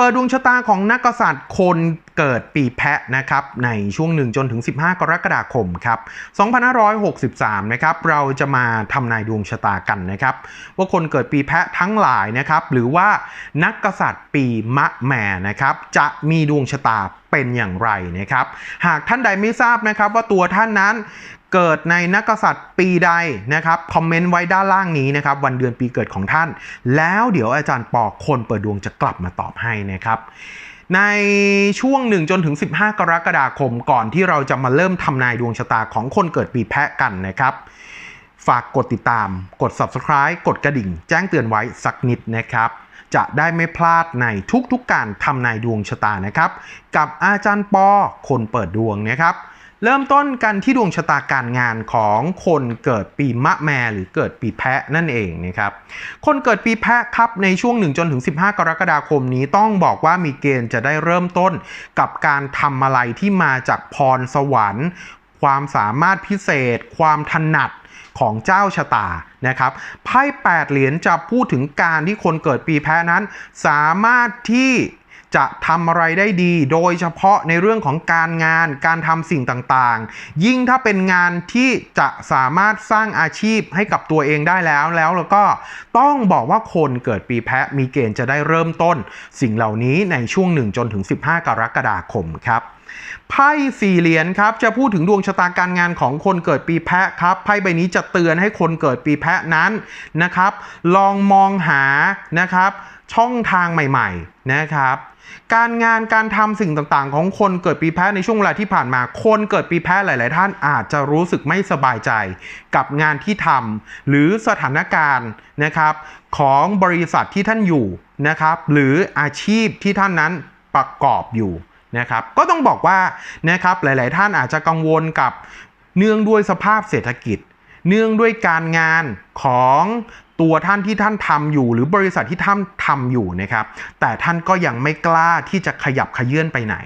ปิดดวงชะตาของนักกษัตริย์คนเกิดปีแพะนะครับในช่วงหนึ่งจนถึง 15 กรกฎาคมครับ 2563 นะครับเราจะมาทำนายดวงชะตากันนะครับ ว่าคนเกิดปีแพะทั้งหลายนะครับหรือว่านักกษัตริย์ปีมะแม่นะครับจะมีดวงชะตาเป็นอย่างไรนะครับ หากท่านใดไม่ทราบนะครับว่าตัวท่านนั้น เกิดในนักษัตริย์ปีใดนะครับคอมเมนต์ไว้ด้านล่างนี้นะครับวันเดือนปีเกิดของท่าน แล้วเดี๋ยวอาจารย์ปอคนเปิดดวงจะกลับมาตอบให้นะครับในช่วง 1 จนถึง 15 กรกฎาคมก่อนที่เราจะมาเริ่มทำนายดวงชะตาของคนเกิดปีแพะกันนะครับ ฝากกดติดตาม กด subscribe กดกระดิ่ง แจ้งเตือนไว้สักนิดนะครับ จะได้ไม่พลาดในทุกๆการทำนายดวงชะตานะครับ กับอาจารย์ปอคนเปิดดวงนะครับ เริ่มต้นกันที่ดวงชะตาการงานของคนเกิดปีมะแมหรือเกิดปีแพะนั่นเองนะครับคนเกิดปีแพะครับในช่วง1จนถึง15 กรกฎาคมนี้ต้องบอกว่ามีเกณฑ์จะได้เริ่มต้นกับการทำอะไรที่มาจากพรสวรรค์ ความสามารถพิเศษ ความถนัดของเจ้าชะตานะครับไพ่8เหรียญจะพูดถึงการที่คนเกิดปีแพะนั้น สามารถที่ จะทำอะไรได้ดี โดยเฉพาะในเรื่องของการงานการทำสิ่งต่างๆ ยิ่งถ้าเป็นงานที่จะสามารถสร้างอาชีพให้กับตัวเองได้แล้วแล้วแล้วก็ต้องบอกว่าคนเกิดปีแพะมีเกณฑ์จะได้เริ่มต้น สิ่งเหล่านี้ในช่วง1จนถึง 15 กรกฎาคมครับ ไพ่สี่เหรียญครับจะพูดถึงดวงชะตาการงานของคนเกิดปีแพะครับไพ่ใบนี้จะเตือนให้คนเกิดปีแพะนั้นนะครับ ลองมองหานะครับช่องทางใหม่ๆนะครับ การงานการทำสิ่งต่างๆ ของคนเกิดปีแพะในช่วงเวลาที่ผ่านมา คนเกิดปีแพะหลาย ๆ ท่านอาจจะรู้สึกไม่สบายใจกับงานที่ทำหรือสถานการณ์นะครับของบริษัทที่ท่านอยู่นะครับ หรืออาชีพที่ท่านนั้นประกอบอยู่ นะครับก็ต้องบอกว่านะครับหลาย ๆ ท่านอาจจะกังวลกับเนื่องด้วยสภาพเศรษฐกิจ เนื่องด้วยการงานของตัวท่านที่ท่านทำอยู่ หรือบริษัทที่ท่านทำอยู่นะครับ แต่ท่านก็ยังไม่กล้าที่จะขยับขยื่นไปไหน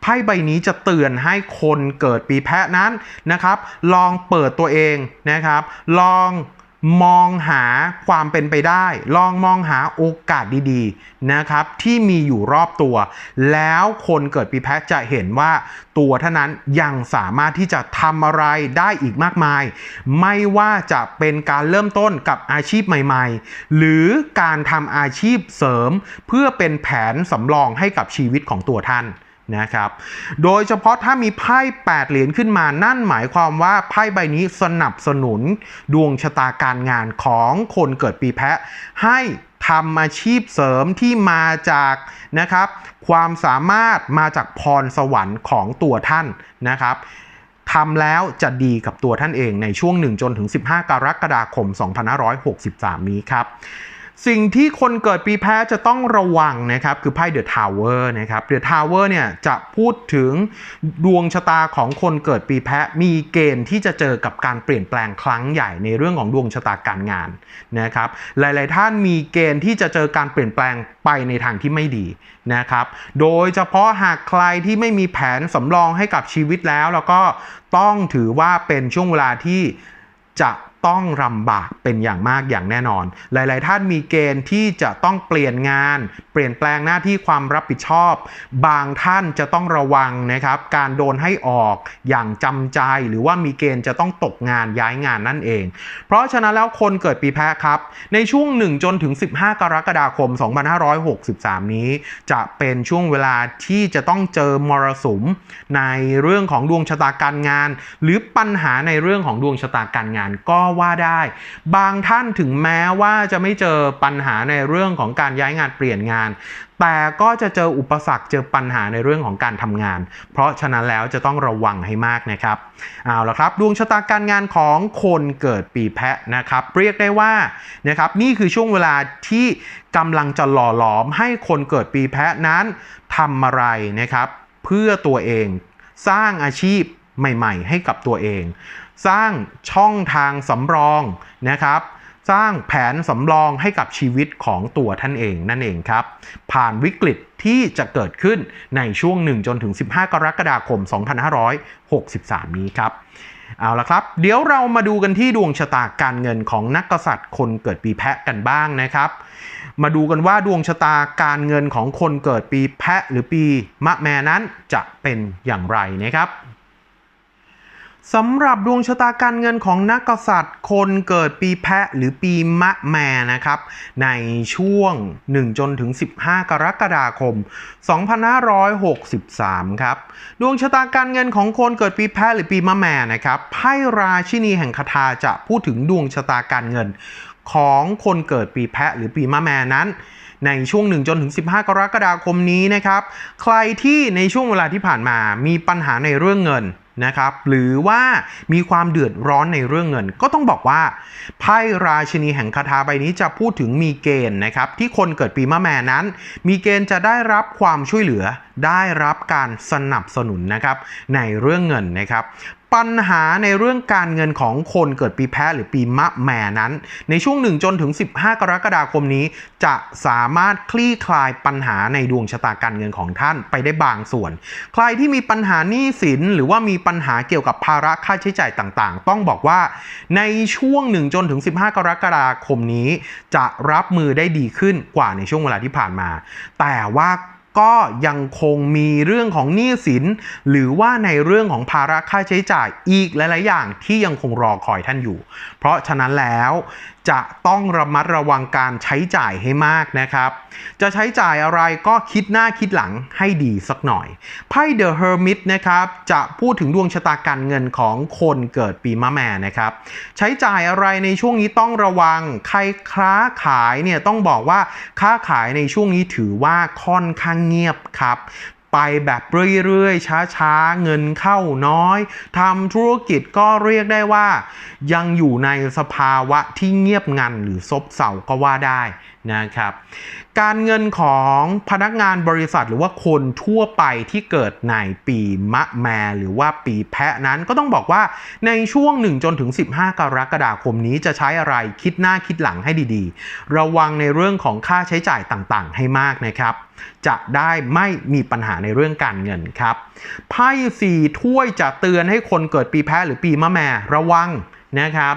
ไพ่ใบนี้จะเตือนให้คนเกิดปีแพะนั้นนะครับ ลองเปิดตัวเองนะครับ ลอง มองหาความเป็นไปได้ ลองมองหาโอกาสดีๆนะครับ ที่มีอยู่รอบตัว แล้วคนเกิดปีแพะจะเห็นว่าตัวท่านั้นยังสามารถที่จะทำอะไรได้อีกมากมาย ไม่ว่าจะเป็นการเริ่มต้นกับอาชีพใหม่ๆ หรือการทำอาชีพเสริม เพื่อเป็นแผนสำรองให้กับชีวิตของตัวท่าน นะครับ โดยเฉพาะถ้ามีไพ่8เหรียญขึ้นมา นั่นหมายความว่าไพ่ใบนี้สนับสนุนดวงชะตาการงานของคนเกิดปีแพะ ให้ทำอาชีพเสริมที่มาจากนะครับ ความสามารถมาจากพรสวรรค์ของตัวท่านนะครับทำแล้วจะดีกับตัวท่านเองในช่วง 1 จนถึง 15 กรกฎาคม 2563 นี้ครับ สิ่งที่คนเกิดปีแพ้จะต้องระวังนะครับ คือไพ่เดอะทาวเวอร์นะครับเดอะทาวเวอร์เนี่ยจะพูดถึงดวงชะตาของคนเกิดปีแพะมีเกณฑ์ที่จะเจอกับการเปลี่ยนแปลงครั้งใหญ่ในเรื่องของดวงชะตาการงานนะครับหลาย ๆ ท่านมีเกณฑ์ที่จะเจอการเปลี่ยนแปลงไปในทางที่ไม่ดีนะครับโดยเฉพาะหากใครที่ไม่มีแผนสำรองให้กับชีวิตแล้ว แล้วก็ต้องถือว่าเป็นช่วงเวลาที่จะ ต้องลำบากเป็นอย่างมากอย่างแน่นอน หลาย ๆ ท่านมีเกณฑ์ที่จะต้องเปลี่ยนงาน เปลี่ยนแปลงหน้าที่ความรับผิดชอบ บางท่านจะต้องระวังนะครับ การโดนให้ออกอย่างจำใจ หรือว่ามีเกณฑ์จะต้องตกงานย้ายงานนั่นเอง เพราะฉะนั้นแล้วคนเกิดปีแพะครับ ในช่วง 1 จนถึง 15 กรกฎาคม 2563 นี้ จะเป็นช่วงเวลาที่จะต้องเจอมรสุมในเรื่องของดวงชะตาการงาน หรือปัญหาในเรื่องของดวงชะตาการงานก็ว่าได้ บางท่านถึงแม้ว่าจะไม่เจอปัญหาในเรื่องของการย้ายงานเปลี่ยนงาน แต่ก็จะเจออุปสรรคเจอปัญหาในเรื่องของการทำงาน เพราะฉะนั้นแล้วจะต้องระวังให้มากนะครับเอาละครับดวงชะตาการงานของคนเกิดปีแพะนะครับ เรียกได้ว่านะครับนี่คือช่วงเวลาที่กำลังจะหล่อหลอมให้คนเกิดปีแพะนั้นทำอะไรนะครับเเพื่อตัวเองสร้างอาชีพ ใหม่ๆ ให้กับตัวเอง สร้างช่องทางสำรองนะครับสร้างแผนสำรองให้กับชีวิตของตัวท่านเองนั่นเองครับ ผ่านวิกฤตที่จะเกิดขึ้นในช่วง 1 จนถึง 15 กรกฎาคม 2563 นี้ครับ เอาละครับ เดี๋ยวเรามาดูกันที่ดวงชะตาการเงินของนักกษัตริย์คนเกิดปีแพะกันบ้างนะครับ มาดูกันว่าดวงชะตาการเงินของคนเกิดปีแพะหรือปีมะแม่นั้นจะเป็นอย่างไรนะครับ สำหรับดวงชะตาการเงินของนักกษัตริย์ คนเกิดปีแพะหรือปีมะแม่นะครับ ในช่วง 1 จนถึง 15 กรกฎาคม 2563 ครับ ดวงชะตาการเงินของคนเกิดปีแพะหรือปีมะแม่นะครับไพ่ราชินีแห่งคาถาจะพูดถึงดวงชะตาการเงิน ของคนเกิดปีแพะหรือปีมะแม่นั้นในช่วง 1 จนถึง 15 กรกฎาคมนี้นะครับ ใครที่ในช่วงเวลาที่ผ่านมามีปัญหาในเรื่องเงิน นะครับ หรือว่ามีความเดือดร้อนในเรื่องเงิน ก็ต้องบอกว่าไพ่ราชินีแห่งคาถาใบนี้จะพูดถึงมีเกณฑ์นะครับที่คนเกิดปีมะแม่นั้น มีเกณฑ์จะได้รับความช่วยเหลือได้รับการสนับสนุนนะครับในเรื่องเงินนะครับ ปัญหาในเรื่องการเงินของคนเกิดปีแพะหรือปีมะแม่นั้น ในช่วง 1 จนถึง 15 กรกฎาคมนี้ จะสามารถคลี่คลายปัญหาในดวงชะตาการเงินของท่านไปได้บางส่วน ใครที่มีปัญหาหนี้สิน หรือว่ามีปัญหาเกี่ยวกับภาระค่าใช้จ่ายต่างๆ ต้องบอกว่า ในช่วง 1 จนถึง 15 กรกฎาคมนี้ จะรับมือได้ดีขึ้นกว่าในช่วงเวลาที่ผ่านมา แต่ว่า ก็ยังคงมีเรื่องของหนี้สิน หรือว่าในเรื่องของภาระค่าใช้จ่ายอีกหลาย ๆ อย่างที่ยังคงรอคอยท่านอยู่ เพราะฉะนั้นแล้วจะต้องระมัดระวังการใช้จ่ายให้มากนะครับ จะใช้จ่ายอะไรก็คิดหน้าคิดหลังให้ดีสักหน่อย ไพ่ The Hermit นะครับ จะพูดถึงดวงชะตาการเงินของคนเกิดปีมะแม่นะครับ ใช้จ่ายอะไรในช่วงนี้ต้องระวัง ใครค้าขายเนี่ยต้องบอกว่าค้าขายในช่วงนี้ถือว่าค่อนข้างเงียบครับ ไปแบบเรื่อยๆ ช้าๆ เงินเข้าน้อยทำธุรกิจก็เรียกได้ว่า ยังอยู่ในสภาวะที่เงียบงันหรือซบเซาก็ว่าได้นะครับการเงินของพนักงานบริษัทหรือว่าคนทั่วไปที่เกิดในปีมะแมหรือว่าปีแพะนั้นก็ต้องบอกว่าในช่วง 1 จนถึง 15 กรกฎาคมนี้จะใช้อะไรคิดหน้าคิดหลังให้ดีๆ ระวังในเรื่องของค่าใช้จ่ายต่างๆ ให้มากนะครับ จะได้ไม่มีปัญหาในเรื่องการเงินครับไพ่สี่ถ้วยจะเตือนให้คนเกิดปีแพะหรือปีมะแมระวังนะครับ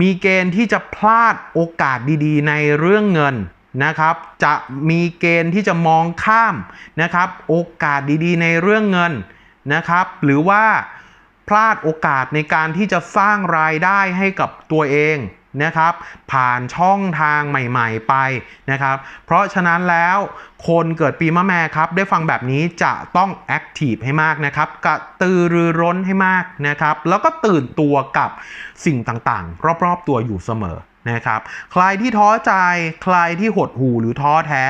มีเกณฑ์ที่จะพลาดโอกาสดีๆ ในเรื่องเงินนะครับ จะมีเกณฑ์ที่จะมองข้ามนะครับ โอกาสดีๆ ในเรื่องเงินนะครับ หรือว่าพลาดโอกาสในการที่จะสร้างรายได้ให้กับตัวเอง นะครับ ผ่านช่องทางใหม่ๆไปนะครับ เพราะฉะนั้นแล้วคนเกิดปีมะแม่ครับ ได้ฟังแบบนี้จะต้องแอคทีฟให้มากนะครับกระตือรือร้นให้มากนะครับ แล้วก็ตื่นตัวกับสิ่งต่างๆ รอบๆตัวอยู่เสมอนะครับใครที่ท้อใจใครที่หดหู่หรือท้อแท้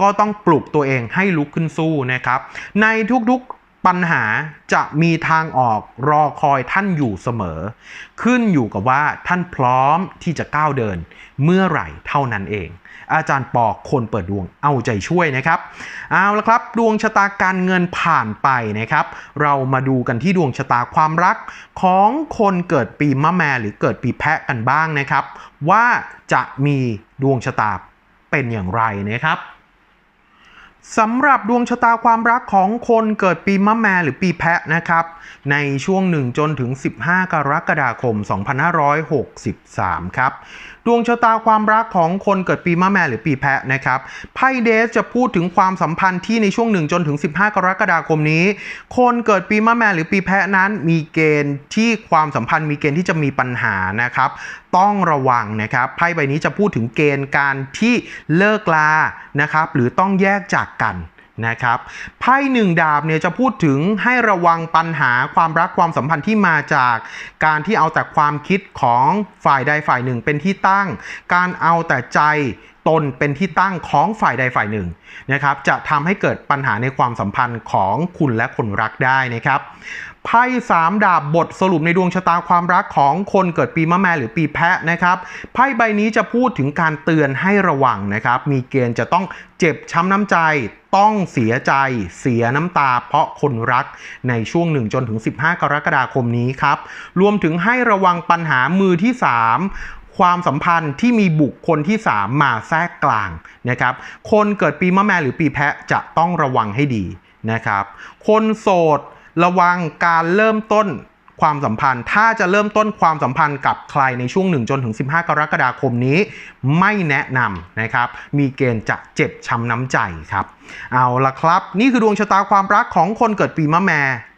ก็ต้องปลุกตัวเองให้ลุกขึ้นสู้นะครับ ในทุกๆ ปัญหาจะมีทางออกรอคอยท่านอยู่เสมอ ขึ้นอยู่กับว่าท่านพร้อมที่จะก้าวเดิน เมื่อไหร่เท่านั้นเอง อาจารย์ปอคนเปิดดวงเอาใจช่วยนะครับเอาละครับ ดวงชะตาการเงินผ่านไปนะครับ เรามาดูกันที่ดวงชะตาความรักของคนเกิดปีมะแมหรือเกิดปีแพะกันบ้างนะครับ ว่าจะมีดวงชะตาเป็นอย่างไรนะครับ สำหรับดวงชะตาความรักของคนเกิดปีมะแมหรือปีแพะนะครับ ในช่วง 1 จนถึง 15 กรกฎาคม 2563 ครับดวงชะตาความรักของคนเกิดปีมะแม่หรือปีแพะนะครับไพ่เดสจะพูดถึงความสัมพันธ์ที่ในช่วง 1 จนถึง 15 กรกฎาคมนี้ คนเกิดปีมะแม่หรือปีแพะนั้นมีเกณฑ์ที่ความสัมพันธ์มีเกณฑ์ที่จะมีปัญหานะครับต้องระวังนะครับไพ่ใบนี้จะพูดถึงเกณฑ์การที่เลิกลานะครับหรือต้องแยกจากกัน นะครับไพ่หนึ่งดาบเนี่ยจะพูดถึงให้ระวังปัญหาความรักความสัมพันธ์ที่มาจาก การที่เอาแต่ความคิดของฝ่ายใดฝ่ายหนึ่งเป็นที่ตั้ง การเอาแต่ใจตนเป็นที่ตั้งของฝ่ายใดฝ่ายหนึ่งนะครับจะทำให้เกิดปัญหาในความสัมพันธ์ของคุณและคนรักได้นะครับ ไพ่สามดาบบทสรุปในดวงชะตาความรักของคนเกิดปีมะแมหรือปีแพะนะครับไพ่ใบนี้จะพูดถึงการเตือนให้ระวังนะครับ มีเกณฑ์จะต้องเจ็บช้ำน้ำใจต้องเสียใจเสียน้ำตา เพราะคนรักในช่วง1จนถึง 15 กรกฎาคมนี้ครับ รวมถึงให้ระวังปัญหามือที่ 3ความสัมพันธ์ที่มีบุคคลที่ 3 มาแทรกกลางนะครับ คนเกิดปีมะแมหรือปีแพะจะต้องระวังให้ดีนะครับ คนโสด ระวังการเริ่มต้นความสัมพันธ์ ถ้าจะเริ่มต้นความสัมพันธ์กับใครในช่วง 1 จนถึง 15 กรกฎาคมนี้ ไม่แนะนำนะครับ มีเกณฑ์จะเจ็บช้ำน้ำใจครับ เอาละครับ นี่คือดวงชะตาความรักของคนเกิดปีมะแม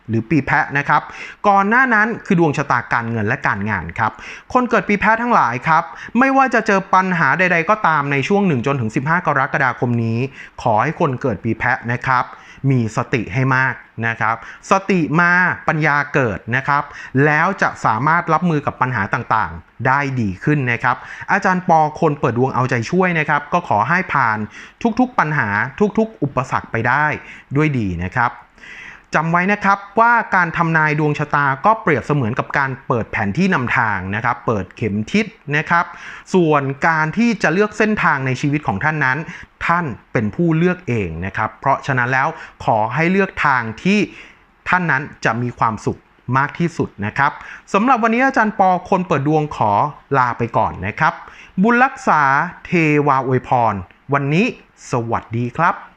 หรือปีแพะนะครับ ก่อนหน้านั้นคือดวงชะตาการเงินและการงานครับ คนเกิดปีแพะทั้งหลายครับ ไม่ว่าจะเจอปัญหาใด ๆ ก็ตามในช่วง1จนถึง15 กรกฎาคมนี้ ขอให้คนเกิดปีแพะนะครับ มีสติให้มากนะครับ สติมาปัญญาเกิดนะครับ แล้วจะสามารถรับมือกับปัญหาต่างๆ ได้ดีขึ้นนะครับ อาจารย์ปอคนเปิดดวงเอาใจช่วยนะครับ ก็ขอให้ผ่านทุกๆปัญหาทุกๆ อุปสรรคไปได้ด้วยดีนะครับจำไว้นะครับว่าการทำนายดวงชะตาก็เปรียบเสมือนกับการเปิดแผนที่นำทางนะครับ เปิดเข็มทิศนะครับ ส่วนการที่จะเลือกเส้นทางในชีวิตของท่านนั้น ท่านเป็นผู้เลือกเองนะครับ เพราะฉะนั้นแล้วขอให้เลือกทางที่ท่านนั้นจะมีความสุขมากที่สุดนะครับสำหรับวันนี้อาจารย์ปอคนเปิดดวงขอลาไปก่อนนะครับ บุญรักษาเทวาอวยพร วันนี้สวัสดีครับ